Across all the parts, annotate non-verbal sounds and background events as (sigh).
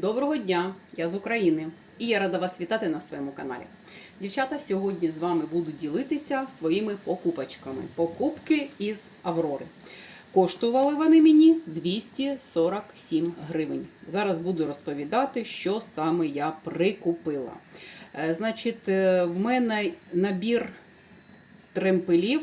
Доброго дня! Я з України і я рада вас вітати на своєму каналі. Дівчата, сьогодні з вами буду ділитися своїми покупочками. Покупки із Аврори. Коштували вони мені 247 гривень. Зараз буду розповідати, що саме я прикупила. Е, Значить, е, в мене набір тремпелів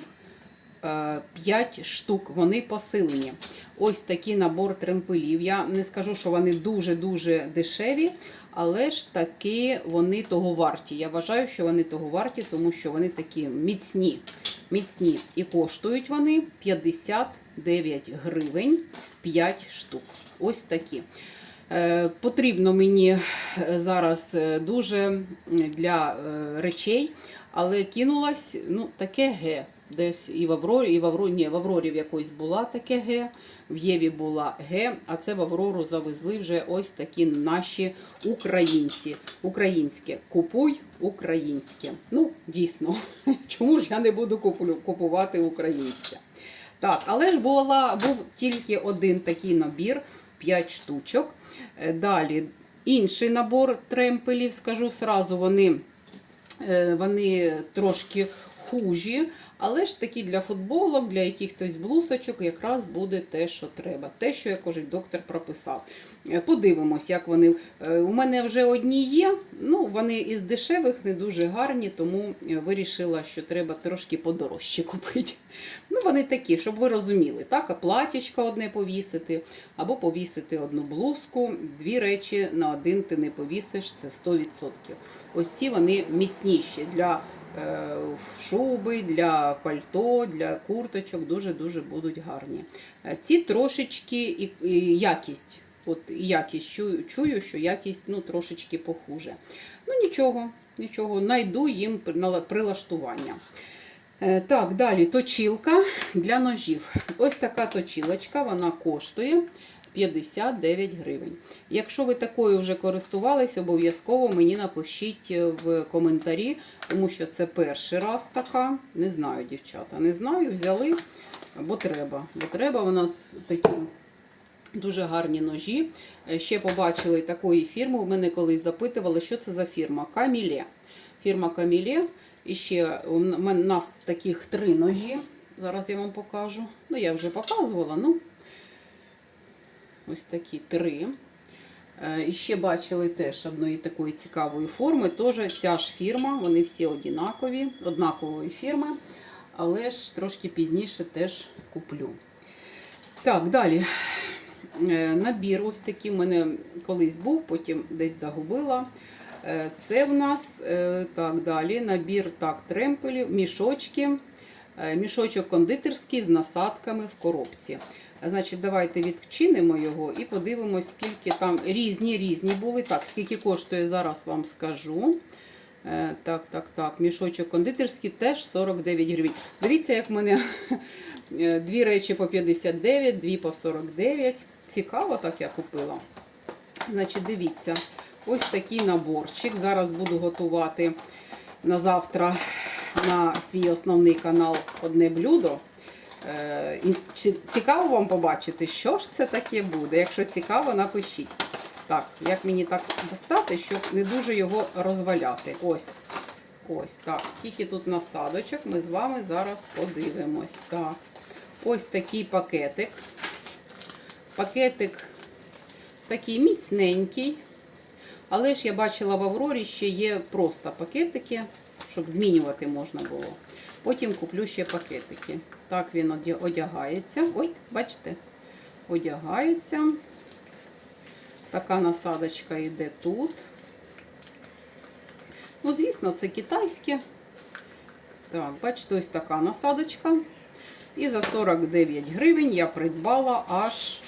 5 штук. Вони посилені. Ось такий набор тремпелів. Я не скажу, що вони дуже-дуже дешеві, але ж таки вони того варті. Я вважаю, що вони того варті, тому що вони такі міцні. міцні. І коштують вони 59 гривень 5 штук. Ось такі. Е, Потрібно мені е, зараз е, дуже для е, речей, але кинулась ну, таке ге. Десь і в Аврорі, і в Аврорі, ні, в Аврорі в якось була таке ге, в Єві була ге, а це в Аврору завезли вже ось такі наші українці. Українське. Купуй українське. Ну, дійсно, (laughs) чому ж я не буду купувати українське? Так, але ж була, був тільки один такий набір, 5 штучок. Е, Далі інший набор тремпелів, скажу сразу, вони, е, вони трошки хужі, але ж такі для футболок, для якихось блусочок якраз буде те, що треба. Те, що як кажуть, доктор прописав. Е, Подивимось, як вони. Е, У мене вже одні є. Ну, вони із дешевих не дуже гарні, тому е, вирішила, що треба трошки подорожче купити. (laughs) Ну, вони такі, щоб ви розуміли, так, а платічко одне повісити, або повісити одну блузку, дві речі на один ти не повісиш, це 100%. Ось ці вони міцніші для шуби, для пальто, для курточок, дуже-дуже будуть гарні. Е, Ці трошечки і, якість. От якість чую, чую, що якість ну, трошечки похуже. Ну нічого, нічого, найду їм прилаштування. Е, Так, далі точилка для ножів. Ось така точилочка, вона коштує 59 гривень. Якщо ви такою вже користувались, обов'язково мені напишіть е, в коментарі, тому що це перший раз така. Не знаю, дівчата, не знаю, взяли, бо треба. Бо треба у нас такі дуже гарні ножі. Е, Ще побачили такої фірми. У мене колись запитували, що це за фірма. Каміле. Фірма Каміле. І ще у у нас таких три ножі. Зараз я вам покажу. Ну, я вже показувала, ну ось такі три. Е, І ще бачили теж одної такої цікавої форми. Теж ця ж фірма, вони всі однакові, однакової фірми, але ж трошки пізніше теж куплю. Так, далі. Е, Набір ось такий в мене колись був, потім десь загубила. Е, Це в нас так далі. Набір так, тремпелів, мішочки. Мішочок кондитерський з насадками в коробці. Значить, давайте відчинимо його і подивимось, скільки там різні різні були. Так, скільки коштує, зараз вам скажу. Е, Так, так, так. Мішочок кондитерський теж 49 гривень. Дивіться, як в мене (laughs) е, дві речі по 59, дві по 49. Цікаво, так я купила. Значить, дивіться, ось такий наборчик. Зараз буду готувати на завтра на свій основний канал одне блюдо. Е, цікаво вам побачити, що ж це таке буде? Якщо цікаво, напишіть. Так, як мені так достати, щоб не дуже його розваляти. Ось. Ось так. Скільки тут насадочок, ми з вами зараз подивимось. Так. Ось такий пакетик. Пакетик такий міцненький. Але ж я бачила в Аврорі ще є просто пакетики, щоб змінювати можна було. Потім куплю ще пакетики. Так він одягається. Ой, бачите, одягається. Така насадочка йде тут. Ну, звісно, це китайське. Так, бачите, ось така насадочка. І за 49 гривень я придбала аж,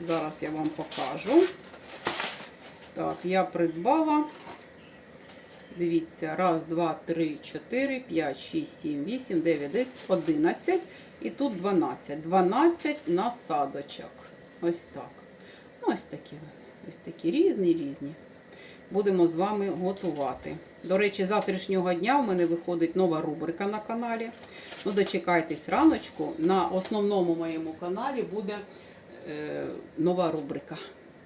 зараз я вам покажу. Так, я придбала. Дивіться, раз, два, три, чотири, п'ять, шість, сім, вісім, дев'ять, десять, одинадцять. І тут 12. 12 насадочок. Ось так. Ну, ось такі. Ось такі різні, різні. Будемо з вами готувати. До речі, завтрашнього дня у мене виходить нова рубрика на каналі. Ну, дочекайтесь раночку. На основному моєму каналі буде е, нова рубрика.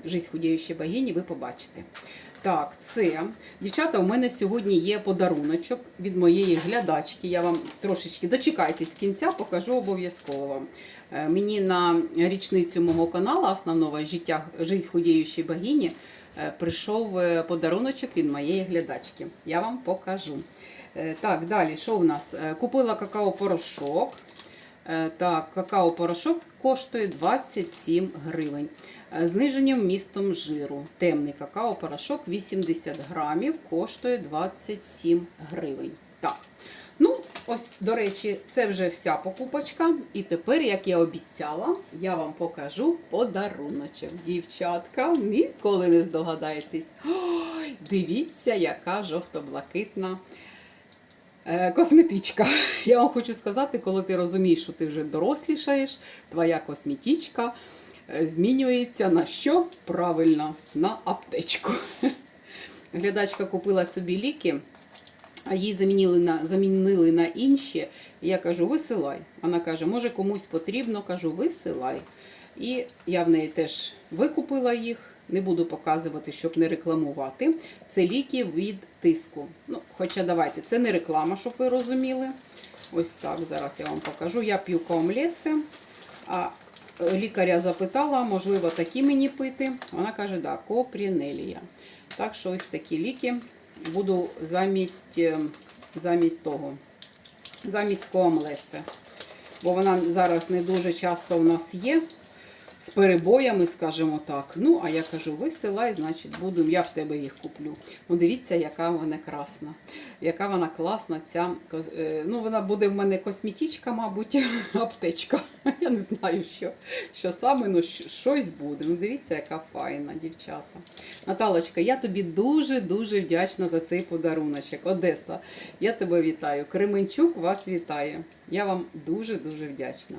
Жизнь худіючої богині, ви побачите. Так, це дівчата. У мене сьогодні є подаруночок від моєї глядачки. Я вам трошечки дочекайтесь кінця, покажу обов'язково вам. Е, Мені на річницю мого каналу основного життя Жизнь худіючої богині е, прийшов е, подаруночок від моєї глядачки. Я вам покажу. Так, далі, що у нас? Купила какао-порошок. Е, Так, какао-порошок коштує 27 гривень. Е, Зниженням містом жиру. Темний какао-порошок 80 грамів коштує 27 гривень. Так. Ну, ось, до речі, це вже вся покупочка. І тепер, як я обіцяла, я вам покажу подаруночок. Дівчатка, ніколи не здогадаєтесь. Ой, дивіться, яка жовто-блакитна Косметичка. (laughs) Я вам хочу сказати, коли ти розумієш, що ти вже дорослішаєш, твоя косметичка е, змінюється на що? Правильно, на аптечку. (laughs) Глядачка купила собі ліки, а їй замінили на, замінили на інші. Я кажу, висилай. Вона каже, може комусь потрібно, кажу, висилай. І я в неї теж викупила їх. Не буду показувати, щоб не рекламувати. Це ліки від тиску. Ну, хоча давайте, це не реклама, щоб ви розуміли. Ось так, зараз я вам покажу. Я п'ю комлеси, а е, лікаря запитала, можливо, такі мені пити. Вона каже, да, копрінелія. Так що ось такі ліки буду замість, е, замість того, замість комлеси. Бо вона зараз не дуже часто у нас є з перебоями, скажімо так. Ну, а я кажу, висилай, значить, буду, я в тебе їх куплю. Ну, дивіться, яка вона красна. Яка вона класна, ця е, ну, вона буде в мене косметичка, мабуть, (laughs) аптечка. (laughs) Я не знаю, що, що саме, ну щось буде. Ну, дивіться, яка файна, дівчата. Наталочка, я тобі дуже-дуже вдячна за цей подаруночок. Одеса, я тебе вітаю. Кременчук вас вітає. Я вам дуже-дуже вдячна.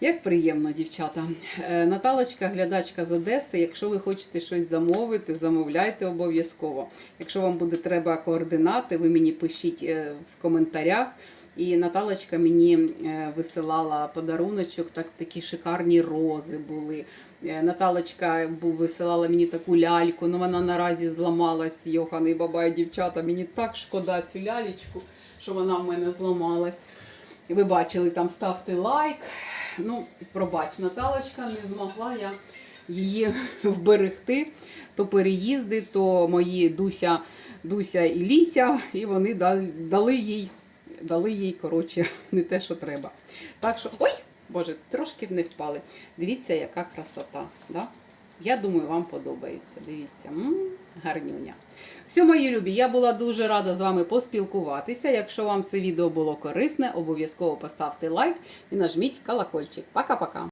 Як приємно, дівчата. Е, Наталочка, глядачка з Одеси. Якщо ви хочете щось замовити, замовляйте обов'язково. Якщо вам буде треба координати, ви мені пишіть е, в коментарях. І Наталочка мені е, висилала подаруночок, так, такі шикарні рози були. Наталочка висилала мені таку ляльку, але вона наразі зламалась, Йоханий бабай, дівчата. Мені так шкода цю лялечку, що вона в мене зламалась. Ви бачили, там ставте лайк. Ну, пробач, Наталочка, не змогла я її (laughs) вберегти. То переїзди, то мої Дуся, Дуся і Ліся, і вони дали їй, дали їй, коротше, (laughs) не те, що треба. Так що, ой, Боже, трошки не впали. Дивіться, яка красота. Да? Я думаю, вам подобається. Дивіться, м гарнюня. Все, мої любі, я була дуже рада з вами поспілкуватися. Якщо вам це відео було корисне, обов'язково поставте лайк і нажміть колокольчик. Пока-пока.